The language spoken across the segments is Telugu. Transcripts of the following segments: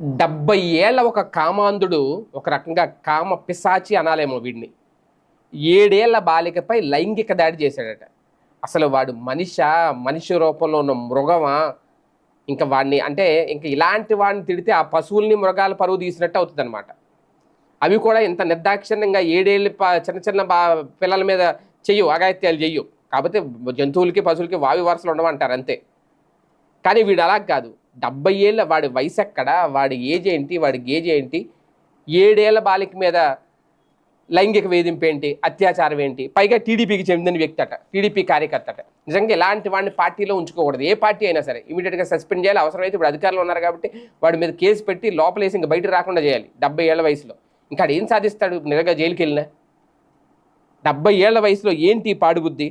డెబ్బై ఏళ్ళ ఒక కామాంధుడు ఒక రకంగా కామ పిశాచి అనాలేమో వీడిని. ఏడేళ్ళ బాలికపై లైంగిక దాడి చేశాడట. అసలు వాడు మనిష? మనిషి రూపంలో ఉన్న మృగమా? ఇంకా వాడిని అంటే ఇంకా ఇలాంటి వాడిని తిడితే ఆ పశువుల్ని మృగాల పరువు తీసినట్టు అవుతుంది అనమాట అవి కూడా ఇంత నిర్దాక్షిణ్యంగా ఏడేళ్ళు చిన్న చిన్న బా పిల్లల మీద చెయ్యు అగాయత్యాలు చెయ్యు. కాకపోతే జంతువులకి పశువులకి వావి వరసలు ఉండమంటారు అంతే. కానీ వీడు అలా కాదు. డెబ్బై ఏళ్ళ వాడి వయసు ఎక్కడ? వాడి ఏజ్ ఏంటి? వాడి గేజ్ ఏంటి? ఏడేళ్ళ బాలిక మీద లైంగిక వేధింపు ఏంటి? అత్యాచారం ఏంటి? పైగా టీడీపీకి చెందిన వ్యక్తి అట టీడీపీ కార్యకర్త అట. నిజంగా ఇలాంటి వాడిని పార్టీలో ఉంచుకోకూడదు. ఏ పార్టీ అయినా సరే ఇమీడియట్గా సస్పెండ్ చేయాలి. అవసరమైతే ఇప్పుడు అధికారులు ఉన్నారు కాబట్టి వాడి మీద కేసు పెట్టి లోపలేసి ఇంకా బయట రాకుండా చేయాలి. డెబ్బై ఏళ్ళ వయసులో. ఇంకా ఏం సాధిస్తాడు? నిజంగా జైలుకి వెళ్ళినా డెబ్బై ఏళ్ళ వయసులో ఏంటి పాడుబుద్ధి?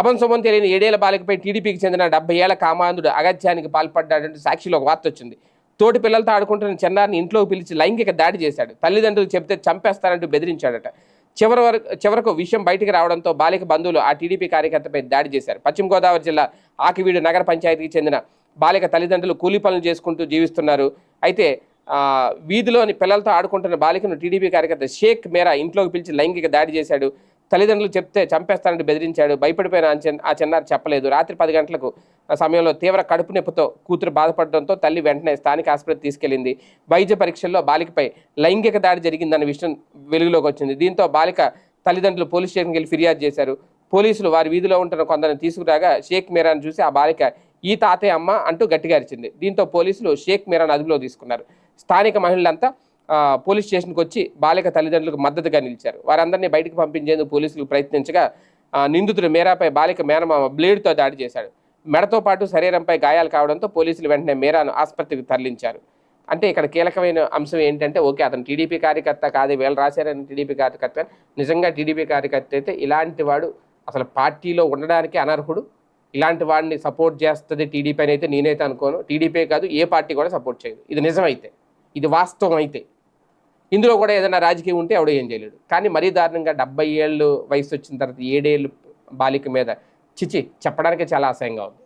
అభంశుభం తెలియని ఏడేళ్ళ బాలికపై టీడీపీకి చెందిన డెబ్బై ఏళ్ళ కామాంధుడు అగత్యానికి పాల్పడ్డాడంటూ సాక్షిలో ఒక వార్త వచ్చింది. తోటి పిల్లలతో ఆడుకుంటున్న చిన్నారిని ఇంట్లోకి పిలిచి లైంగిక దాడి చేశాడు. తల్లిదండ్రులు చెబితే చంపేస్తానంటూ బెదిరించాడట. చివరి వరకు చివరకు విషయం బయటికి రావడంతో బాలిక బంధువులు ఆ టీడీపీ కార్యకర్తపై దాడి చేశారు. పశ్చిమ గోదావరి జిల్లా ఆకివీడు నగర పంచాయతీకి చెందిన బాలిక తల్లిదండ్రులు కూలీ పనులు చేసుకుంటూ జీవిస్తున్నారు. అయితే వీధిలోని పిల్లలతో ఆడుకుంటున్న బాలికను టీడీపీ కార్యకర్త షేక్ మేరా ఇంట్లోకి పిలిచి లైంగిక దాడి చేశాడు. తల్లిదండ్రులు చెప్తే చంపేస్తానని బెదిరించాడు. భయపడిపోయిన ఆ చిన్న- ఆ చెప్పలేదు. రాత్రి పది గంటలకు సమయంలో తీవ్ర కడుపు నొప్పితో కూతురు బాధపడడంతో తల్లి వెంటనే స్థానిక ఆసుపత్రి తీసుకెళ్ళింది వైద్య పరీక్షల్లో బాలికపై లైంగిక దాడి జరిగిందన్న విషయం వెలుగులోకి వచ్చింది. దీంతో బాలిక తల్లిదండ్రులు పోలీస్ స్టేషన్కి వెళ్ళి ఫిర్యాదు చేశారు. పోలీసులు వారి వీధిలో ఉంటున్న కొందరిని తీసుకురాగా షేక్ మీరాను చూసి ఆ బాలిక ఈ తాతయ్య అమ్మ అంటూ గట్టిగా అరిచింది. దీంతో పోలీసులు షేక్ మీరాను అదుపులో తీసుకున్నారు. స్థానిక మహిళలంతా పోలీస్ స్టేషన్కి వచ్చి బాలిక తల్లిదండ్రులకు మద్దతుగా నిలిచారు. వారందరినీ బయటకు పంపించేందుకు పోలీసులు ప్రయత్నించగా నిందితుడు మేరాపై బాలిక మేనమామ బ్లేడ్తో దాడి చేశాడు. మెడతో పాటు శరీరంపై గాయాలు కావడంతో పోలీసులు వెంటనే మేరాను ఆసుపత్రికి తరలించారు. అంటే ఇక్కడ కీలకమైన అంశం ఏంటంటే ఓకే అతను టీడీపీ కార్యకర్త కాదు వీళ్ళు రాశారని టీడీపీ కార్యకర్త నిజంగా టీడీపీ కార్యకర్త అయితే ఇలాంటి వాడు అసలు పార్టీలో ఉండడానికి అనర్హుడు. ఇలాంటి వాడిని సపోర్ట్ చేస్తుంది టీడీపీ అని అయితే నేనైతే అనుకోను. టీడీపీ కాదు ఏ పార్టీ కూడా సపోర్ట్ చేయదు. ఇది నిజమైతే. ఇది వాస్తవం అయితే. ఇందులో కూడా ఏదైనా రాజకీయం ఉంటే ఎవడో ఏం చేయలేడు. కానీ మరీ దారుణంగా డెబ్బై ఏళ్ళు వయసు వచ్చిన తర్వాత ఏడేళ్ళు బాలిక మీద చిచి చెప్పడానికి చాలా అసహ్యంగా ఉంది.